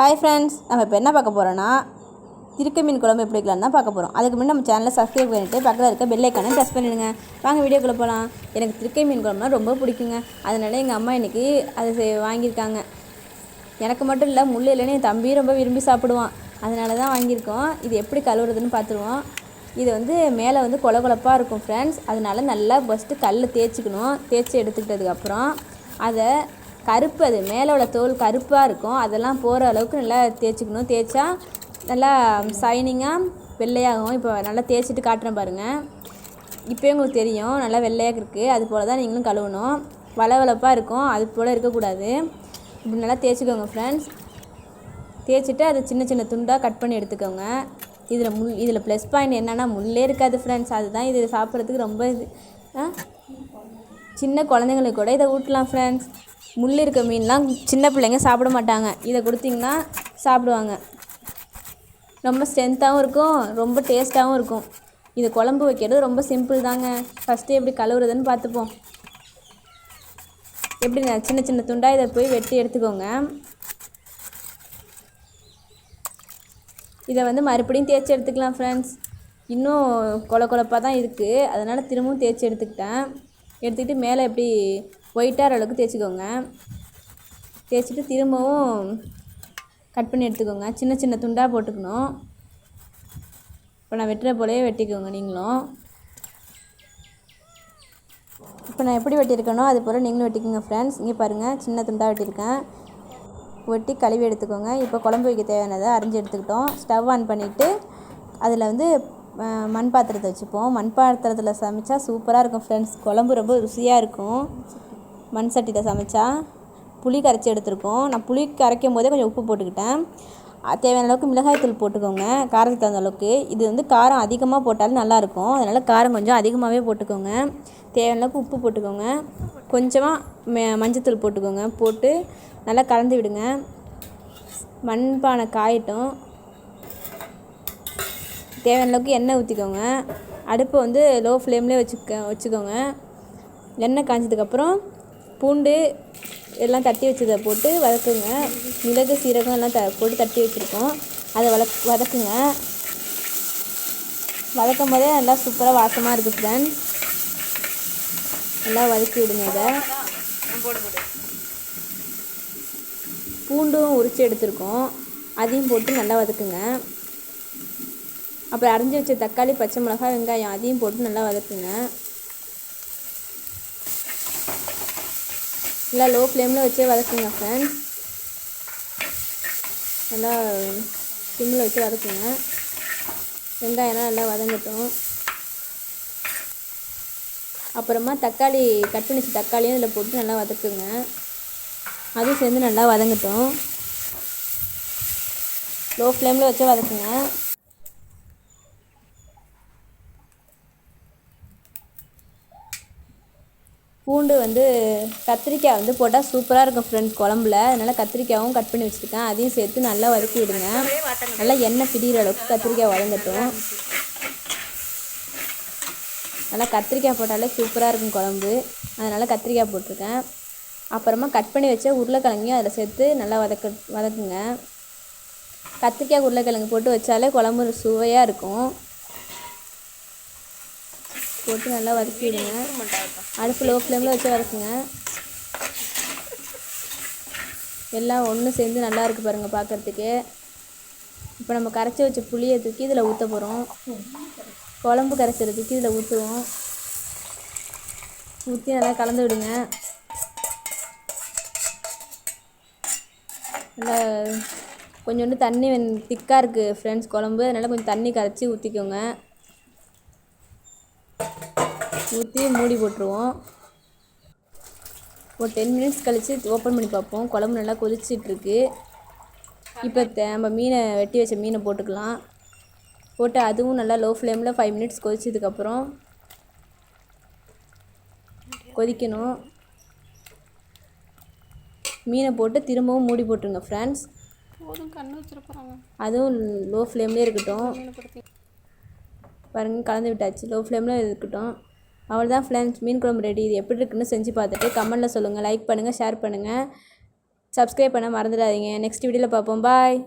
Hi friends நம்ம இப்போ என்ன பார்க்க போகிறோன்னா திருக்க மீன் குழம்பு எப்படி வைக்கலாம்னு தான் பார்க்க போகிறோம் அதுக்கு முன்னாடி நம்ம சேனலை சப்ஸ்கிரைப் பண்ணிவிட்டு பக்கத்தில் இருக்க பெல் ப்ரெஸ் பண்ணிடுங்க. வாங்க வீடியோக்குள்ளே போகலாம் எனக்கு திருக்கை மீன் குழம்புனா ரொம்ப பிடிக்குங்க. அதனால் எங்கள் அம்மா இன்றைக்கி அதை செய்- வாங்கியிருக்காங்க. எனக்கு மட்டும் இல்லை முள் இல்லைன்னு என் தம்பி ரொம்ப விரும்பி சாப்பிடுவான். அதனால தான் வாங்கியிருக்கோம். இது எப்படி கழுவுறதுன்னு பார்த்துருவோம். இது வந்து மேலே வந்து கொல கொலப்பாக இருக்கும் ஃப்ரெண்ட்ஸ் அதனால் நல்லா ஃபஸ்ட்டு கல் தேய்ச்சிக்கணும். தேய்ச்சி எடுத்துக்கிட்டதுக்கப்புறம் அதை கருப்பு அது மேலே உள்ள தோல் கருப்பாக இருக்கும். அதெல்லாம் போகிற அளவுக்கு நல்லா தேய்ச்சிக்கணும். தேய்ச்சா நல்லா ஷைனிங்காக வெள்ளையாகும் இப்போ நல்லா தேய்ச்சிட்டு காட்டுறேன் பாருங்கள் இப்போயே உங்களுக்கு தெரியும். நல்லா வெள்ளையாக இருக்குது அது போல் தான் நீங்களும் கழுவணும். வளவளப்பாக இருக்கும். அது போல் இருக்கக்கூடாது. இப்படி நல்லா தேய்ச்சிக்கோங்க ஃப்ரெண்ட்ஸ் தேய்ச்சிட்டு அதை சின்ன சின்ன துண்டாக கட் பண்ணி எடுத்துக்கோங்க. இதில் முள் இதில் ப்ளஸ் பாயிண்ட் என்னென்னா முள்ளே இருக்காது ஃப்ரெண்ட்ஸ் அதுதான் இது சாப்பிட்றதுக்கு ரொம்ப இது ஆ? சின்ன குழந்தைங்களுக்கு கூட இதை ஊட்டலாம் ஃப்ரெண்ட்ஸ் முள் இருக்க மீன்லாம் சின்ன பிள்ளைங்க சாப்பிட மாட்டாங்க. இதை கொடுத்தீங்கன்னா சாப்பிடுவாங்க. ரொம்ப ஸ்ட்ரென்த்தாகவும் இருக்கும் ரொம்ப டேஸ்ட்டாகவும் இருக்கும். இது குழம்பு வைக்கிறது ரொம்ப சிம்பிள் தாங்க. ஃபஸ்ட்டு எப்படி கழுவுறதுன்னு பார்த்துப்போம். எப்படி நான் சின்ன சின்ன துண்டாக இதை போய் வெட்டி எடுத்துக்கோங்க. இதை வந்து மறுபடியும் தேய்ச்சி எடுத்துக்கலாம் ஃப்ரெண்ட்ஸ் இன்னும் கொல கொலப்பாக தான் இருக்குது அதனால் திரும்பவும் தேய்ச்சி எடுத்துக்கிட்டேன். எடுத்துக்கிட்டு மேலே எப்படி ஒயிட்டாகிற அளவுக்கு தேய்ச்சிக்கோங்க. தேய்ச்சிட்டு திரும்பவும் கட் பண்ணி எடுத்துக்கோங்க. சின்ன சின்ன துண்டாக போட்டுக்கணும். இப்போ நான் வெட்டுற போலவே வெட்டிக்கோங்க நீங்களும். இப்போ நான் எப்படி வெட்டியிருக்கேனோ அது போல் நீங்களும் வெட்டிக்கோங்க ஃப்ரெண்ட்ஸ் இங்கே பாருங்கள் சின்ன துண்டாக வெட்டியிருக்கேன். வெட்டி கழுவி எடுத்துக்கோங்க. இப்போ குழம்பு வைக்க தேவையானதை அரிஞ்சு எடுத்துக்கிட்டோம். ஸ்டவ் ஆன் பண்ணிவிட்டு அதில் வந்து மண் பாத்திரத்தை வச்சுப்போம். மண் பாத்திரத்தில் சமைச்சா சூப்பராக இருக்கும் ஃப்ரெண்ட்ஸ் குழம்பு ரொம்ப ருசியாக இருக்கும். மண் சட்டியில் சமைச்சா புளி கரைச்சி எடுத்திருக்கோம். நான் புளி கரைக்கும் போதே கொஞ்சம் உப்பு போட்டுக்கிட்டேன். தேவையான அளவுக்கு மிளகாய்த்தூள் போட்டுக்கோங்க. காரத்துக்கு தகுந்த அளவுக்கு. இது வந்து காரம் அதிகமாக போட்டாலும் நல்லாயிருக்கும் அதனால் காரம் கொஞ்சம் அதிகமாகவே போட்டுக்கோங்க. தேவையான அளவுக்கு உப்பு போட்டுக்கோங்க. கொஞ்சமாக மெ மஞ்சத்தூள் போட்டுக்கோங்க. போட்டு நல்லா கலந்து விடுங்க. மண்பானை காயட்டும். தேவையான அளவுக்கு எண்ணெய் ஊற்றிக்கோங்க அடுப்பை வந்து லோ ஃப்ளேம்லேயே வச்சுக்க வச்சுக்கோங்க. எண்ணெய் காய்ஞ்சதுக்கப்புறம் பூண்டு எல்லாம் தட்டி வச்சதை போட்டு வதக்குங்க. மிளகு சீரகம் எல்லாம் த போட்டு தட்டி வச்சுருக்கோம். அதை வதக் வதக்குங்க. வதக்கும் போதே நல்லா சூப்பராக வாசமாக இருக்குது ஃப்ரெண்ட்ஸ் நல்லா வதக்கி விடுங்க இதை. பூண்டும் உரித்து எடுத்துருக்கோம். அதையும் போட்டு நல்லா வதக்குங்க. அப்புறம் அரைஞ்சி வச்ச தக்காளி பச்சை மிளகாய் வெங்காயம் அதையும் போட்டு நல்லா வதக்குங்க. நல்லா லோ ஃப்ளேமில் வச்சே வதக்குங்க ஃப்ரெண்ட்ஸ் நல்லா சிம்மில் வச்சு வதக்குங்க. வெங்காயம்லாம் நல்லா வதங்கட்டும். அப்புறமா தக்காளி கட் பண்ணி வச்ச தக்காளியும் இதில் போட்டு நல்லா வதக்குங்க. அதுவும் சேர்ந்து நல்லா வதங்கட்டும். லோ ஃப்ளேமில் வச்சு வதக்குங்க. பூண்டு வந்து கத்திரிக்காய் வந்து போட்டால் சூப்பராக இருக்கும் ஃப்ரெண்ட்ஸ் குழம்புல. அதனால் கத்திரிக்காயும் கட் பண்ணி வச்சுருக்கேன். அதையும் சேர்த்து நல்லா வதக்கி விடுங்க நல்லா எண்ணெய் பிடிகிற அளவுக்கு கத்திரிக்காய் வதங்கட்டும். நல்லா கத்திரிக்காய் போட்டாலே சூப்பராக இருக்கும் குழம்பு. அதனால் கத்திரிக்காய் போட்டிருக்கேன். அப்புறமா கட் பண்ணி வச்ச உருளைக்கிழங்கையும் அதில் சேர்த்து நல்லா வதக்க வதக்குங்க. கத்திரிக்காய் உருளைக்கிழங்கு போட்டு வச்சாலே குழம்பு சுவையாக இருக்கும். போட்டு நல்லா வதக்கி விடுங்க அடுப்பு லோ ஃப்ளேமில் வச்சு வதக்குங்க. எல்லாம் ஒன்று சேர்ந்து நல்லா இருக்குது பாருங்கள் பார்க்குறதுக்கு இப்போ நம்ம கரைச்சி வச்ச புளியை தூக்கி இதில் ஊற்ற போகிறோம் குழம்பு கரைச்சறதுக்கு இதில் ஊற்றுவோம் ஊற்றி நல்லா கலந்து விடுங்க. நல்லா கொஞ்சோண்டு தண்ணி திக்காக இருக்குது ஃப்ரெண்ட்ஸ் குழம்பு. அதனால் கொஞ்சம் தண்ணி கரைச்சி ஊற்றிக்கோங்க ஊற்றி மூடி போட்டுருவோம். ஒரு டென் மினிட்ஸ் கழித்து ஓப்பன் பண்ணி பார்ப்போம். குழம்பு நல்லா கொதிச்சிட்ருக்கு. இப்போ தே- நம்ம மீனை வெட்டி வச்ச மீனை போட்டுக்கலாம். போட்டு அதுவும் நல்லா லோ ஃப்ளேமில் ஃபைவ் மினிட்ஸ் கொதிச்சதுக்கப்புறம் கொதிக்கணும். மீனை போட்டு திரும்பவும் மூடி போட்டுருங்க ஃப்ரெண்ட்ஸ் அதுவும் லோ ஃப்ளேம்லேயே இருக்கட்டும். பாருங்க கலந்து விட்டாச்சு. லோ ஃப்ளேமில் இருக்கட்டும். அவ்வளோதான் ஃப்ரெண்ட்ஸ் மீன் குழம்பு ரெடி இது எப்படி இருக்குன்னு செஞ்சு பார்த்துட்டு கமெண்ட்டில் சொல்லுங்கள் லைக் பண்ணுங்கள் ஷேர் பண்ணுங்கள் சப்ஸ்கிரைப் பண்ண மறந்துடாதீங்க. நெக்ஸ்ட் வீடியோவில் பார்ப்போம். பாய்